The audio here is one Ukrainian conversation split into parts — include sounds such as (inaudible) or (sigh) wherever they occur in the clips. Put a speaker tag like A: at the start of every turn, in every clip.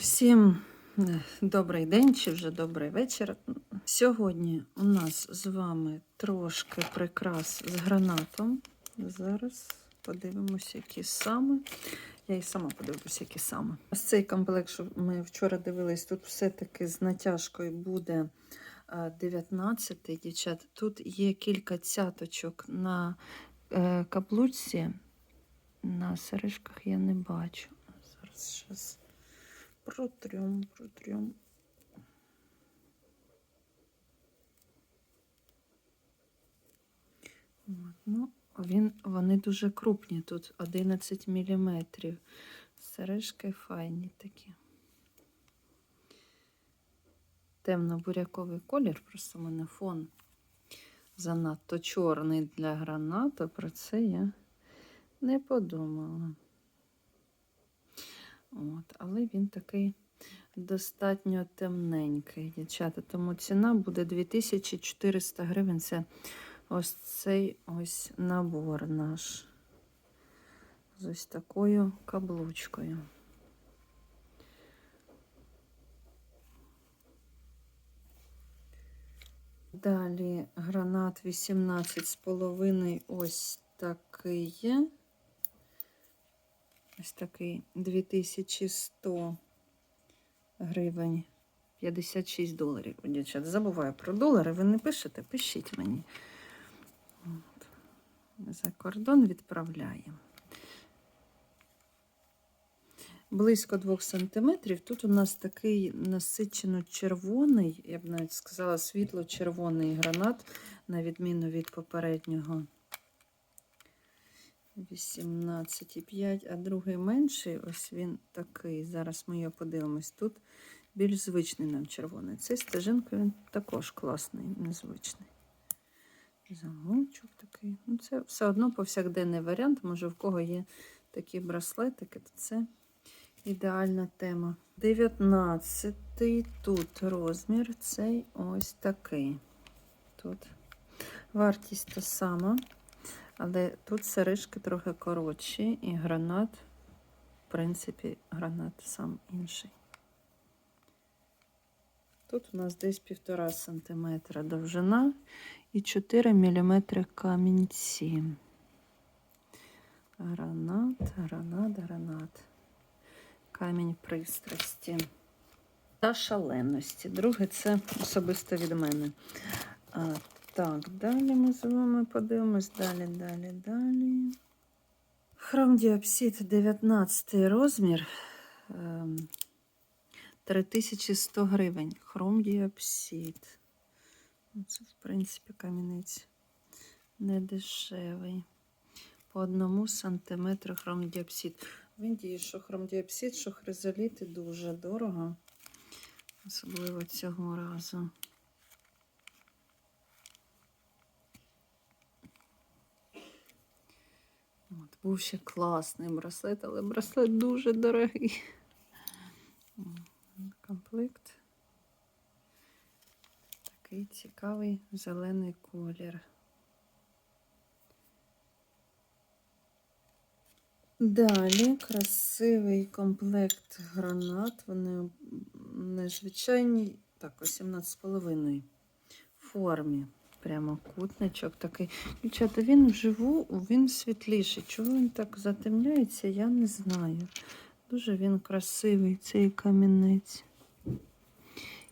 A: Всім е, добрий день чи вже добрий вечір. Сьогодні у нас з вами трошки прикрас з гранатом. Зараз подивимося, які саме. Я і сама подивлюся, які саме. Ось цей комплект, що ми вчора дивились, тут все-таки з натяжкою буде 19 дівчат. Тут є кілька цяточок на е, каблучці. На сережках я не бачу. Зараз щас протрем, протрем. От, ну, він, вони дуже крупні, тут 11 мм. Сережки файні такі. Темно-буряковий колір, просто в мене фон занадто чорний для гранату. Про це я не подумала. От, але він такий достатньо темненький, дівчата. Тому ціна буде 2400 гривень. Це ось цей ось набор наш. З ось такою каблучкою. Далі гранат 18,5 ось такий. Ось такий 2100 гривень, 56 доларів. Дівчат, забуваю про долари. Ви не пишете, пишіть мені. От. За кордон відправляємо. Близько 2 см. Тут у нас такий насичено червоний, я б навіть сказала, світло-червоний гранат, на відміну від попереднього. 18,5, а другий менший, ось він такий. Зараз ми його подивимось. Тут більш звичний нам червоний. Цей стежинка він також класний, незвичний. Замочок такий. Ну, Це все одно повсякденний варіант. Може, в кого є такі браслетики, то це ідеальна тема. 19 тут розмір, цей ось такий. Тут вартість та сама. Але тут сережки трохи коротші, і гранат, в принципі, гранат сам інший. Тут у нас десь 1,5 см довжина і 4 мм камінці. Гранат, гранат, гранат. Камінь пристрасті. Та шаленості. Друге, це особисто від мене. Так, далі ми з вами подивимось. Далі, далі, далі. Хромдіопсид 19 розмір. ем, 3100 гривень. Хромдіопсид. Ну, Це, в принципі, камінець не дешевий. По одному сантиметру хромдіопсид. В Індії, що хромдіопсид, що хризоліти дуже дорого. Особливо цього разу. Був ще класний браслет, але браслет дуже дорогий. Комплект. Такий цікавий зелений колір. Далі красивий комплект гранат. Вони незвичайні, так, 18,5 формі. Прямо кутничок такий. Дівчата, він вживу, він світліший. Чого він так затемняється, я не знаю. Дуже він красивий, цей камінець.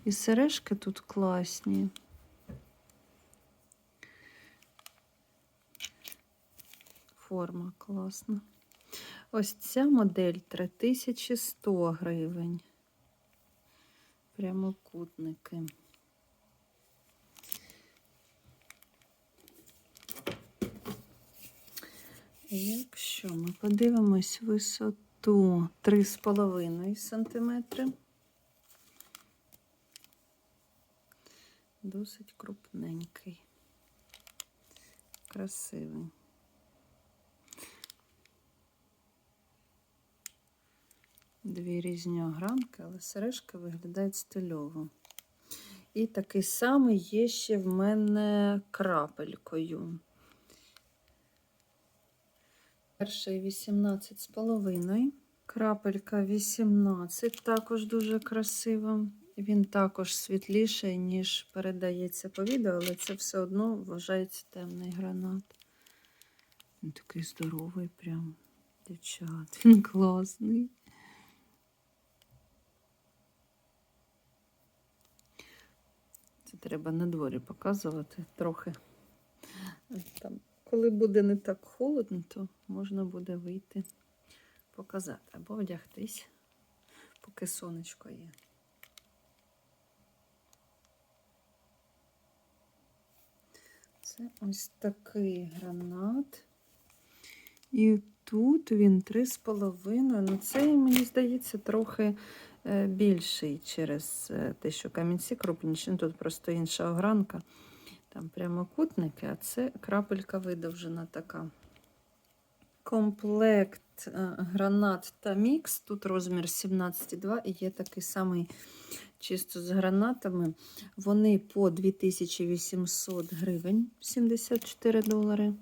A: І сережки тут класні. Форма класна. Ось ця модель 3100 гривень. Прямокутники. Якщо ми подивимось висоту 3,5 см, досить крупненький, красивий. Дві різні огранки, але сережка виглядає стильово. І такий самий є ще в мене крапелькою. Перший 18,5 Крапелька 18, також дуже красиво. Він також світліший, ніж передається по відео, але це все одно вважається темний гранат. Він такий здоровий, прям дівчат. Він класний. Це треба на дворі показувати трохи. Там, коли буде не так холодно, то можна буде вийти показати або вдягтись, поки сонечко є. Це ось такий гранат. І тут він 3,5. Ну, цей, мені здається, трохи е, більший через е, те, що камінці крупніші. Ну, Тут просто інша огранка. Там прямокутники, а це крапелька видовжена така. Комплект е, гранат та мікс. Тут розмір 17,2 і є такий самий чисто з гранатами. Вони по 2800 гривень 74 долари.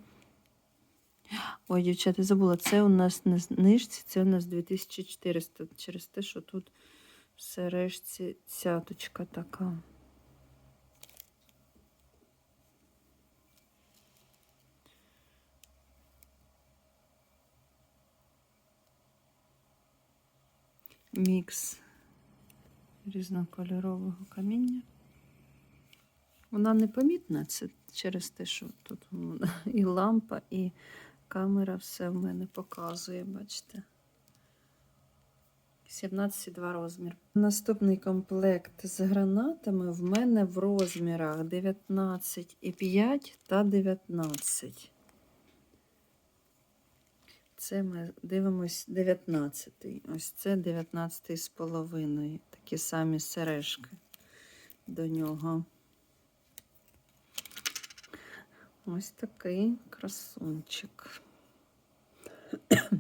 A: Ой, дівчата, забула, це у нас на знижці, це у нас 2400 через те, що тут в сережці цяточка така. Мікс різнокольорового каміння. Вона непомітна, це через те, що тут і лампа, і камера все в мене показує, бачите. 17,2 розмір. Наступний комплект з гранатами в мене в розмірах 19,5 та 19. Це ми дивимось 19. Ось це 19 з половиною. Такі самі сережки до нього. Ось такий красунчик. (coughs)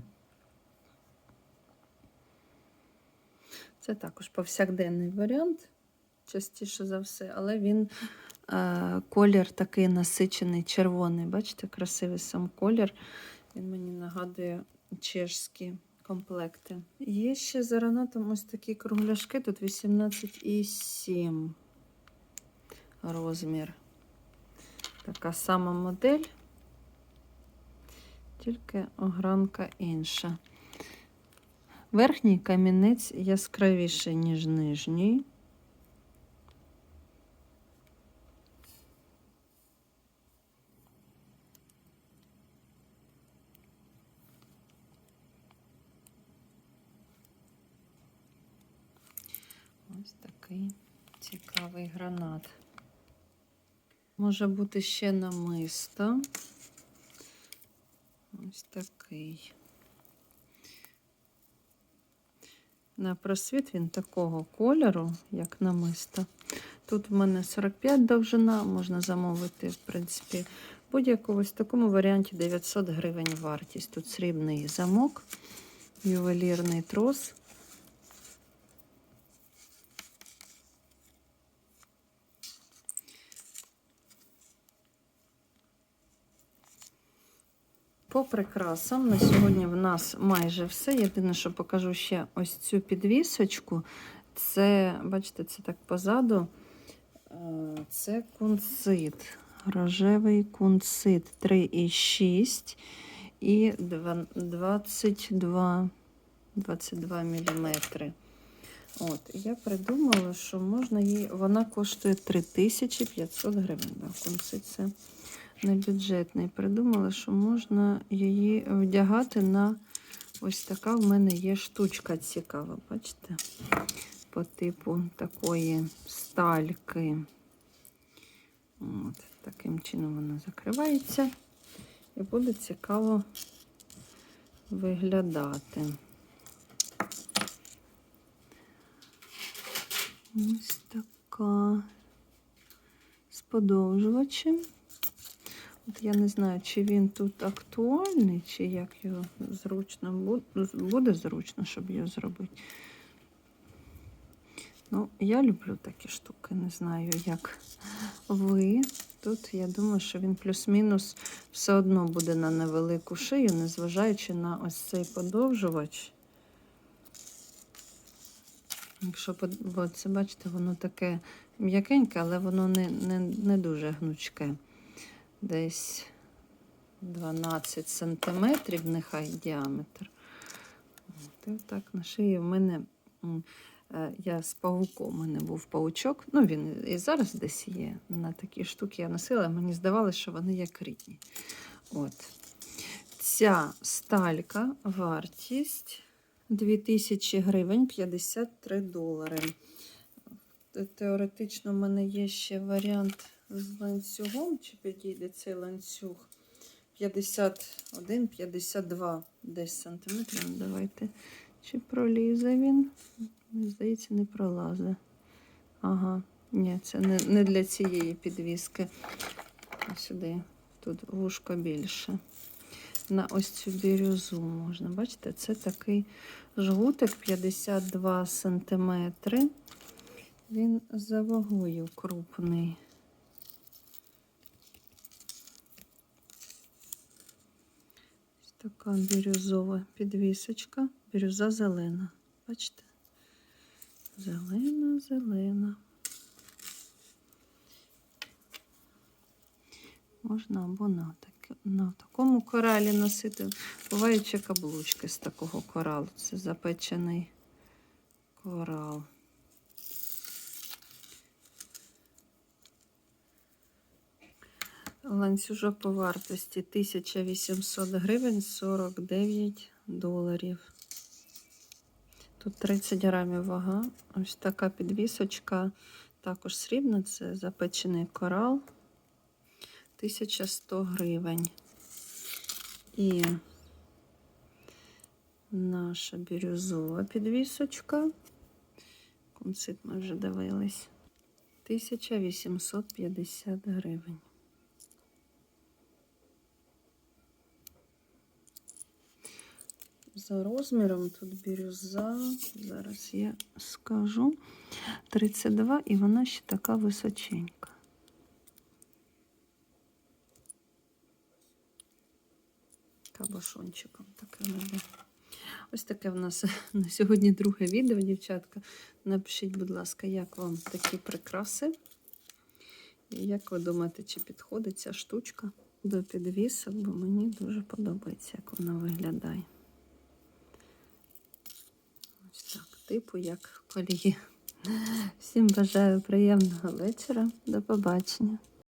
A: Це також повсякденний варіант, частіше за все, але він е, колір такий насичений, червоний. Бачите, красивий сам колір. Він мені нагадує чешські комплекти. Є ще за гранатом ось такі кругляшки, тут 18,7 розмір. Така сама модель, тільки огранка інша. Верхній камінець яскравіший, ніж нижній. Ось такий цікавий гранат. Може бути ще намисто. Ось такий. На просвіт він такого кольору, як намисто. Тут в мене 45 довжина, можна замовити, в принципі, будь-яку ось в такому варіанті 900 гривень вартість. Тут срібний замок, ювелірний трос. По прикрасам на сьогодні в нас майже все. Єдине, що покажу ще ось цю підвісочку. Це, бачите, це так позаду. Е, Це кунцит. Рожевий кунцит 3,6 і 22, 22 мм. От, я придумала, що можна її, вона коштує 3500 гривень. Да, кунцит це не бюджетний. Придумала, що можна її вдягати на ось така в мене є штучка цікава, бачите? По типу такої стальки. От, Таким чином вона закривається. І буде цікаво виглядати. Ось така з подовжувачем. Я не знаю, чи він тут актуальний, чи як його зручно буде, зручно, щоб його зробити. Ну, я люблю такі штуки, не знаю, як ви. Тут я думаю, що він плюс-мінус все одно буде на невелику шию, незважаючи на ось цей подовжувач. Якщо це бачите, воно таке м'якеньке, але воно не, не, не дуже гнучке. Десь 12 сантиметрів, нехай діаметр. От, і так на шиї в мене. е, Я з павуком, у мене був паучок. Ну, він і зараз десь є. На такі штуки я носила, мені здавалося, що вони як рідні. От. Ця сталька вартість 2000 гривень 53 долари. Теоретично, в мене є ще варіант з ланцюгом, чи підійде цей ланцюг 51-52 десь сантиметрів. Ну, Давайте. Чи пролізе він? Здається, не пролазить. Ага, ні, це не, не для цієї підвіски. Сюди, тут вушко більше. На ось цю бірюзу можна. Бачите, це такий жгутик 52 сантиметри. Він за вагою крупний. Така бірюзова підвісочка. Бірюза зелена. Бачите? Зелена, зелена. Можна або на, таке, на такому коралі носити. Бувають ще каблучки з такого коралу. Це запечений корал. Ланцюжок по вартості 1800 гривень 49 доларів. Тут 30 грамів вага. Ось така підвісочка, також срібна, це запечений корал. 1100 гривень. І наша бірюзова підвісочка. Кунцит ми вже дивились. 1850 гривень. За розміром тут бірюза, зараз я скажу, 32, і вона ще така височенька. Кабашончиком таке буде. Ось таке в нас (laughs) на сьогодні друге відео, дівчатка. Напишіть, будь ласка, як вам такі прикраси? І як ви думаєте, чи підходить ця штучка до підвісок, бо мені дуже подобається, як вона виглядає. Ось так, типу, як колії. Всім бажаю приємного вечора. До побачення.